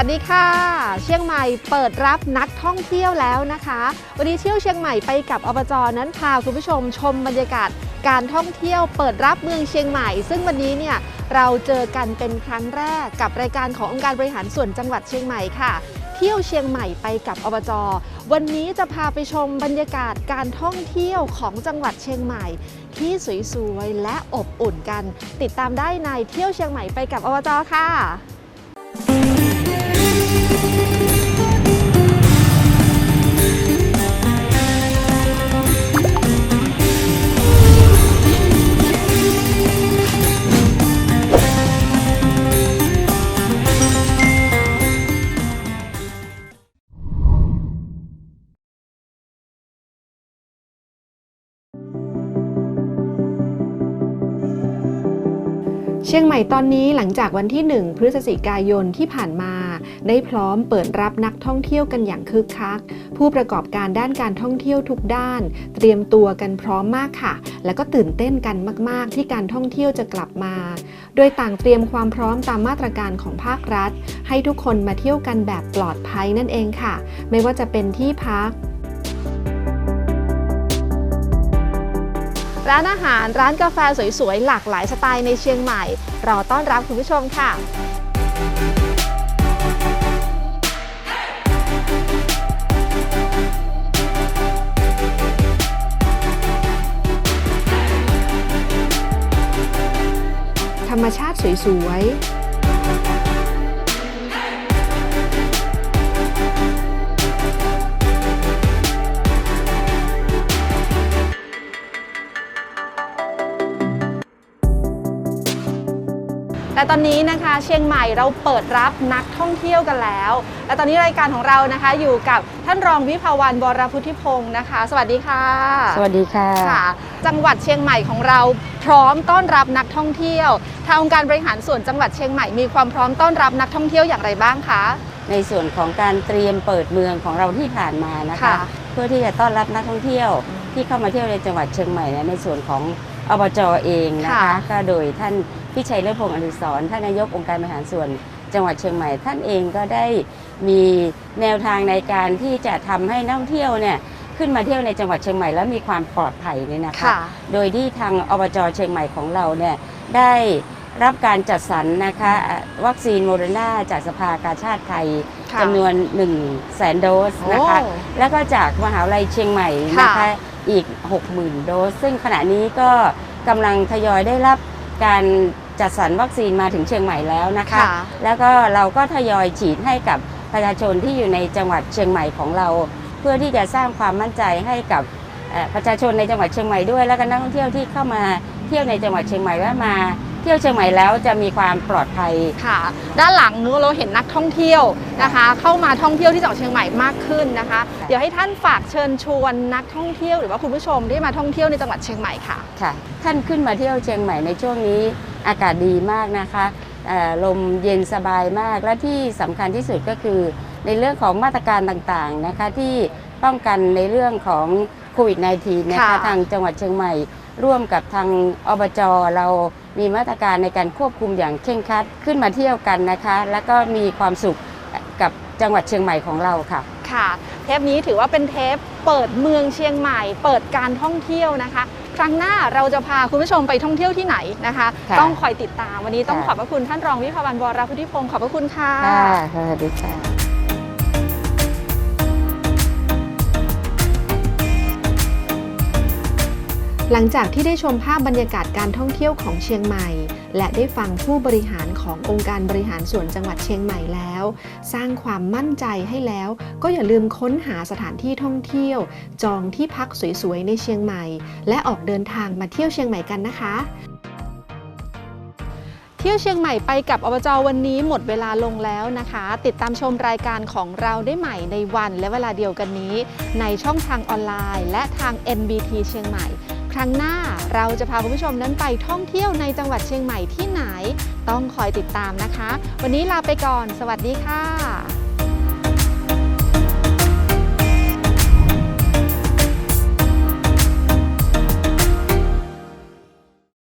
วัสดีค่ะ เชียงใหม่เปิดรับนักท่องเที่ยวแล้วนะคะ วันนี้เที่ยวเชียงใหม่ไปกับอบจนั้นพาคุณผู้ชมชมบรรยากาศการท่องเที่ยวเปิดรับเมืองเชียงใหม่ ซึ่งวันนี้เนี่ยเราเจอกันเป็นครั้งแรกกับรายการขององค์การบริหารส่วนจังหวัดเชียงใหม่ค่ะ เที่ยวเชียงใหม่ไปกับอบจวันนี้จะพาไปชมบรรยากาศการท่องเที่ยวของจังหวัดเชียงใหม่ ที่สวยๆและอบอุ่นกัน ติดตามได้ในเที่ยวเชียงใหม่ไปกับอบจค่ะ เชียงใหม่ตอนนี้หลังจากวันที่ 1 พฤศจิกายนที่ผ่านมา ได้พร้อมเปิดรับนักท่องเที่ยวกันอย่างคึกคัก ผู้ประกอบการด้านการท่องเที่ยวทุกด้าน เตรียมตัวกันพร้อมมากค่ะ แล้วก็ตื่นเต้นกันมาก ๆ ที่การท่องเที่ยวจะกลับมา โดยต่างเตรียมความพร้อมตามมาตรการของภาครัฐ ให้ทุกคนมาเที่ยวกันแบบปลอดภัยนั่นเองค่ะ ไม่ว่าจะเป็นที่พัก ร้านอาหารร้านกาแฟสวยๆ หลากหลายสไตล์ในเชียงใหม่ รอต้อนรับคุณผู้ชมค่ะธรรมชาติสวยๆ และตอนนี้นะคะเชียงใหม่เราเปิดรับนักท่องเที่ยวกันแล้ว และตอนนี้รายการของเรานะคะอยู่กับท่านรองวิภาวันวรพุทธิพงศ์นะคะ สวัสดีค่ะ สวัสดีค่ะค่ะ จังหวัดเชียงใหม่ของเราพร้อมต้อนรับนักท่องเที่ยวทางองค์การบริหารส่วนจังหวัดเชียงใหม่มีความพร้อมต้อนรับนักท่องเที่ยวอย่างไรบ้างคะ ในส่วนของการเตรียมเปิดเมืองของเราที่ผ่านมานะคะ ค่ะ เพื่อที่จะต้อนรับนักท่องเที่ยวที่เข้ามาเที่ยวในจังหวัดเชียงใหม่นะในส่วนของ อบจเองนะคะค่ะก็โดยท่านพิชัยเลิศพงศ์อดิศรท่านนายกองค์การบริหารส่วนจังหวัดเชียงใหม่ ท่านเองก็ได้มีแนวทางในการที่จะทำให้นักท่องเที่ยวเนี่ยขึ้นมาเที่ยวในจังหวัดเชียงใหม่แล้วมีความปลอดภัยเนี่ยนะคะค่ะโดยที่ทางอบจเชียงใหม่ของเราเนี่ยได้รับการจัดสรรนะคะอะวัคซีนโมเดอร์นาจากสภากาชาติไทยค่ะจำนวน1 0 0 0 0แสนโดสนะคะโอ้แล้วก็จากมหาวิทยาลัยเชียงใหม่นะคะค่ะ อีก 60,000 โดส ซึ่งขณะนี้ก็กำลังทยอยได้รับการจัดสรรวัคซีนมาถึงเชียงใหม่แล้วนะคะ ค่ะ แล้วก็เราก็ทยอยฉีดให้กับประชาชนที่อยู่ในจังหวัดเชียงใหม่ของเรา เพื่อที่จะสร้างความมั่นใจให้กับเอ่อประชาชนในจังหวัดเชียงใหม่ด้วย แล้วก็นักท่องเที่ยวที่เข้ามาเที่ยวในจังหวัดเชียงใหม่ว่ามา เที่ยวเชียงใหม่แล้วจะมีความปลอดภัย ค่ะ ด้านหลังนู้นเราเห็นนักท่องเที่ยวนะคะ เข้ามาท่องเที่ยวที่จังหวัดเชียงใหม่มากขึ้นนะคะ เดี๋ยวให้ท่านฝากเชิญชวนนักท่องเที่ยวหรือว่าคุณผู้ชมที่มาท่องเที่ยวในจังหวัดเชียงใหม่ค่ะ ค่ะ ท่านขึ้นมาเที่ยวเชียงใหม่ในช่วงนี้อากาศดีมากนะคะเอ่อลมเย็นสบายมากและที่สำคัญที่สุดก็คือ ในเรื่องของมาตรการต่างๆนะคะที่ป้องกันในเรื่องของโควิด -19 นะคะค่ะทางจังหวัดเชียงใหม่ ร่วมกับทางอบจเรามีมาตรการในการควบคุมอย่างเคร่งครัดขึ้นมาเที่ยวกันนะคะ แล้วก็มีความสุขกับจังหวัดเชียงใหม่ของเราค่ะ ค่ะ เทปนี้ถือว่าเป็นเทปเปิดเมืองเชียงใหม่ เปิดการท่องเที่ยวนะคะ ครั้งหน้าเราจะพาคุณผู้ชมไปท่องเที่ยวที่ไหนนะคะค่ะต้องคอยติดตามวันนี้ต้องค่ะขอบพระคุณท่านรองวิภาวันวรพุทธิพงศ์ขอบพระคุณค่ะค่ะสวัสดีค่ะ หลังจากที่ได้ชมภาพบรรยากาศการท่องเที่ยวของเชียงใหม่ และได้ฟังผู้บริหารขององค์การบริหารส่วนจังหวัดเชียงใหม่แล้ว สร้างความมั่นใจให้แล้ว ก็อย่าลืมค้นหาสถานที่ท่องเที่ยว จองที่พักสวยๆในเชียงใหม่ และออกเดินทางมาเที่ยวเชียงใหม่กันนะคะ เที่ยวเชียงใหม่ไปกับอบจวันนี้หมดเวลาลงแล้วนะคะ ติดตามชมรายการของเราได้ใหม่ในวันและเวลาเดียวกันนี้ ในช่องทางออนไลน์ และทาง NBT เชียงใหม่ ครั้งหน้าเราจะพาคุณผู้ชมนั้นไปท่องเที่ยวในจังหวัดเชียงใหม่ที่ไหน ต้องคอยติดตามนะคะ วันนี้ลาไปก่อน สวัสดีค่ะ